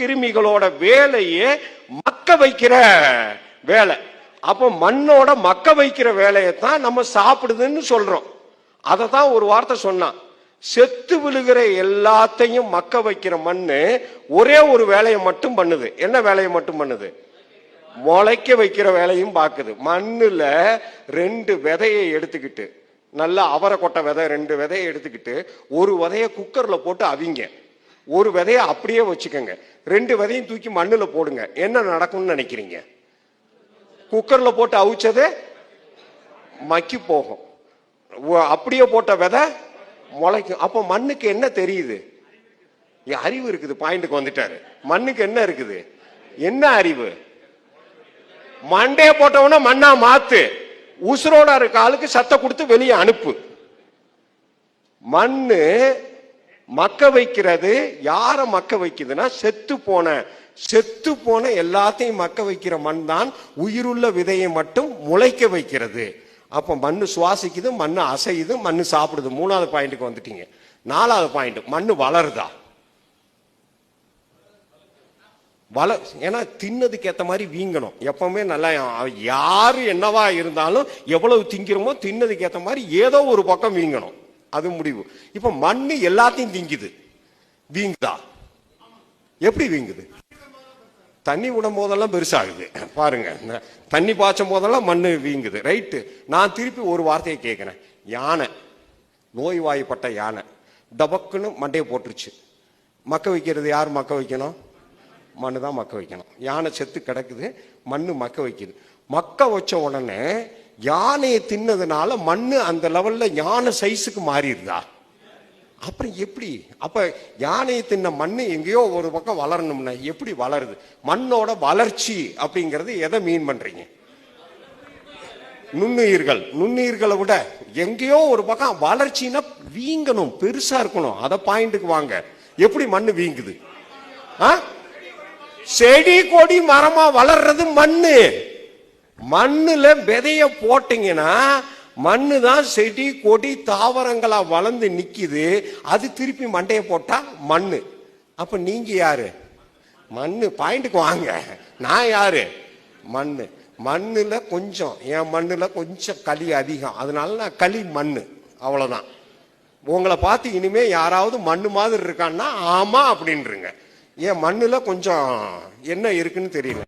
கிருமிகளோட வேலையே மக்க வைக்கிற வேலை. அப்போ மண்ணோட மக்க வைக்கிற வேலையை தான் நம்ம சாப்பிடுதுன்னு சொல்றோம். அதை தான் ஒரு வார்த்தை சொன்னான். செத்து விழுகிற எல்லாத்தையும் மக்க வைக்கிற மண்ணு ஒரே ஒரு வேலையை மட்டும் பண்ணுது. என்ன வேலையை மட்டும் பண்ணுது? முளைக்க வைக்கிற வேலையும் பார்க்குது. மண்ணுல ரெண்டு விதையை எடுத்துக்கிட்டு நல்லா அவரை கொட்டை விதை ரெண்டு விதையை எடுத்துக்கிட்டு ஒரு விதைய குக்கர்ல போட்டு அவிங்க. ஒரு விதைய அப்படியே வச்சுக்கோங்க. ரெண்டு விதையும் தூக்கி மண்ணில் போடுங்க. என்ன நடக்கும்னு நினைக்கிறீங்க? குக்கரில் போட்டு அவிச்சது மக்கி போகும். அப்படியே போட்ட விதை முளைக்கும். அப்போ மண்ணுக்கு என்ன தெரியுது? அறிவு இருக்குது. பாயிண்ட்டுக்கு வந்துட்டாரு. மண்ணுக்கு என்ன இருக்குது? என்ன அறிவு? மண்டைய போட்டவன மண்ணா மாத்து. உசுரோட இருக்க ஆளுக்கு சத்த கொடுத்து வெளியே அனுப்பு. மண்ணு மக்க வைக்கிறது யார மக்க வைக்குதுன்னா செத்து போன செத்து போன எல்லாத்தையும் மக்க வைக்கிற மண் தான் உயிருள்ள விதையை மட்டும் முளைக்க வைக்கிறது. அப்போ மண்ணு சுவாசிக்குது மண்ணு அசையுது மண்ணு சாப்பிடுது. மூணாவது பாயிண்ட்டுக்கு வந்துட்டீங்க. நாலாவது பாயிண்ட் மண்ணு வளருதா? வள ஏன்னா தின்னதுக்கு ஏற்ற மாதிரி வீங்கணும். எப்பவுமே நல்லா யார் என்னவா இருந்தாலும் எவ்வளவு திங்கிறோமோ தின்னதுக்கு ஏற்ற மாதிரி ஏதோ ஒரு பக்கம் வீங்கணும். அது முடிவு. இப்ப மண்ணு எல்லாத்தையும் திங்குது வீங்குதா? எப்படி வீங்குது? தண்ணி விடும் போதெல்லாம் பெருசாகுது. பாருங்க தண்ணி பாய்ச்சும் போதெல்லாம் மண்ணு வீங்குது. ரைட்டு. நான் திருப்பி ஒரு வார்த்தையை கேட்கிறேன் யானை. நோய்வாய்ப்பட்ட யானை. டபக்குன்னு மண்டையை போட்டுருச்சு. மக்க வைக்கிறது யார் மக்க வைக்கணும்? மண்ணு தான் மக்க வைக்கணும். யானை செத்து கிடக்குது மண்ணு மக்க வைக்குது. மக்க வச்ச உடனே யானையை தின்னதுனால மண்ணு அந்த லெவல்ல யானை சைஸுக்கு மாறிடுதா? அப்புறம் எப்படி? அப்ப யானையை தின்ன மண்ணு எங்கேயோ ஒரு பக்கம் வளரணும்னா எப்படி வளருது? மண்ணோட வளர்ச்சி அப்படிங்கறது எதை மீன் பண்றீங்க? நுண்ணுயிர்கள். நுண்ணுயிர்களை விட எங்கேயோ ஒரு பக்கம் வளர்ச்சின்னா வீங்கணும் பெருசா இருக்கணும். அதை பாயிண்ட்டுக்கு வாங்க. எப்படி மண்ணு வீங்குது? ஆ? செடி கொடி மரமா வளர்றது மண்ணு. மண்ணுல விதைய போட்டீங்கன்னா மண்ணு தான் செடி கொடி தாவரங்களா வளர்ந்து நிக்குது. அது திருப்பி மண்டையை போட்டா மண்ணு. அப்ப நீங்க யாரு? மண்ணு. பாயிண்ட்டுக்கு வாங்க. நான் யாரு? மண்ணு. மண்ணுல கொஞ்சம். என் மண்ணுல கொஞ்சம் களி அதிகம். அதனால நான் களி மண்ணு. அவ்வளவுதான். உங்களை பார்த்து இனிமே யாராவது மண்ணு மாதிரி இருக்கான்னா ஆமா அப்படின்றங்க. என் மண்ணுல கொஞ்சம் என்ன இருக்குன்னு தெரியல.